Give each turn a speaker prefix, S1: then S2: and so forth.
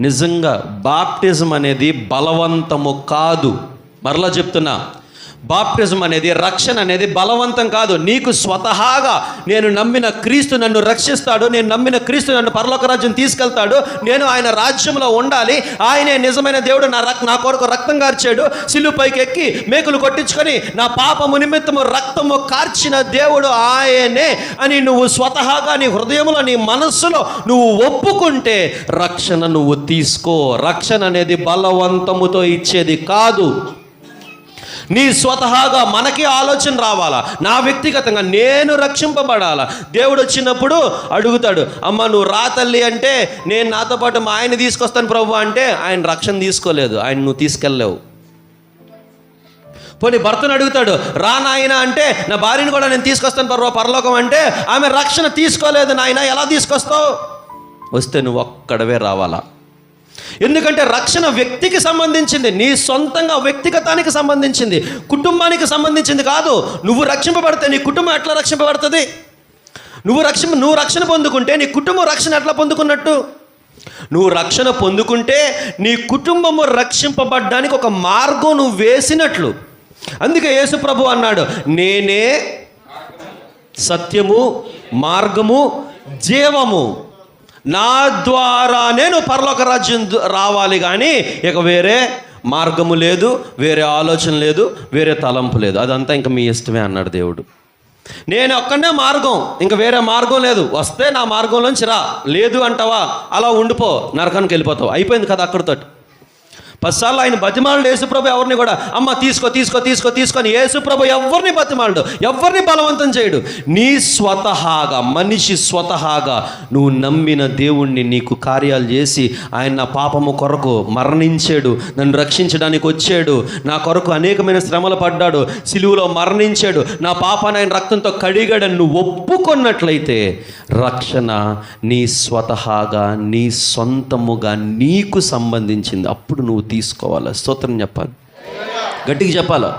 S1: నిజంగా బాప్టిజం అనేది బలవంతము కాదు. మరలా చెప్తున్నా బాప్టిజం అనేది రక్షణ అనేది బలవంతం కాదు. నీకు స్వతహాగా నేను నమ్మిన క్రీస్తు నన్ను రక్షిస్తాడు నేను నమ్మిన క్రీస్తు నన్ను పరలోక రాజ్యం తీసుకెళ్తాడు నేను ఆయన రాజ్యంలో ఉండాలి ఆయనే నిజమైన దేవుడు నా రక్ నా కొరకు రక్తం కార్చాడు సిలువు పైకి ఎక్కి మేకులు కొట్టించుకొని నా పాపము నిమిత్తము రక్తము కార్చిన దేవుడు ఆయనే అని నువ్వు స్వతహాగా నీ హృదయంలో నీ మనస్సులో నువ్వు ఒప్పుకుంటే రక్షణ నువ్వు తీసుకో. రక్షణ అనేది బలవంతముతో ఇచ్చేది కాదు. నీ స్వతహాగా మనకి ఆలోచన రావాలా? నా వ్యక్తిగతంగా నేను రక్షింపబడాలా? దేవుడు వచ్చినప్పుడు అడుగుతాడు అమ్మ నువ్వు రా తల్లి అంటే నేను నాతో పాటు మా ఆయన తీసుకొస్తాను ప్రభు అంటే ఆయన రక్షణ తీసుకోలేదు ఆయన నువ్వు తీసుకెళ్ళలేవు. పోనీ భర్తను అడుగుతాడు రా నాయన అంటే నా భార్యను కూడా నేను తీసుకొస్తాను పర్వ పరలోకం అంటే ఆమె రక్షణ తీసుకోలేదు నాయన ఎలా తీసుకొస్తావు? వస్తే నువ్వు ఒక్కడవే రావాలా? ఎందుకంటే రక్షణ వ్యక్తికి సంబంధించింది నీ సొంతంగా వ్యక్తిగతానికి సంబంధించింది కుటుంబానికి సంబంధించింది కాదు. నువ్వు రక్షింపబడితే నీ కుటుంబం ఎట్లా రక్షింపబడుతుంది? నువ్వు రక్షణ నువ్వు రక్షణ పొందుకుంటే నీ కుటుంబం రక్షణ ఎట్లా పొందుకున్నట్టు? నువ్వు రక్షణ పొందుకుంటే నీ కుటుంబము రక్షింపబడ్డానికి ఒక మార్గం నువ్వు వేసినట్లు. అందుకే యేసు ప్రభు అన్నాడు నేనే సత్యము మార్గము జీవము. నా ద్వారా నేను పరలోక రాజ్యం రావాలి కానీ ఇక వేరే మార్గము లేదు వేరే ఆలోచన లేదు వేరే తలంపు లేదు. అదంతా ఇంకా మీ ఇష్టమే అన్నాడు దేవుడు. నేను ఒక్కనే మార్గం ఇంకా వేరే మార్గం లేదు. వస్తే నా మార్గంలోంచి రా. లేదు అంటావా? అలా ఉండిపో నరకానికి వెళ్ళిపోతావు. అయిపోయింది కదా అక్కడితోటి. పదిసార్లు ఆయన బతిమాలడు యేసుప్రభు ఎవరిని కూడా అమ్మ తీసుకో తీసుకో తీసుకో తీసుకొని యేసుప్రభు ఎవరిని బతిమాలడు? ఎవరిని బలవంతం చేయడు? నీ స్వతహాగా మనిషి స్వతహాగా నువ్వు నమ్మిన దేవుణ్ణి నీకు కార్యాలు చేసి ఆయన నా పాపము కొరకు మరణించాడు నన్ను రక్షించడానికి వచ్చాడు నా కొరకు అనేకమైన శ్రమలు పడ్డాడు సిలువులో మరణించాడు నా పాపాన్ని ఆయన రక్తంతో కడిగాడని నువ్వు ఒప్పుకున్నట్లయితే రక్షణ నీ స్వతహాగా నీ సొంతముగా నీకు సంబంధించింది. అప్పుడు నువ్వు తీసుకోవాలి? స్తోత్రం చెప్పాలి. గట్టిగా చెప్పాలా?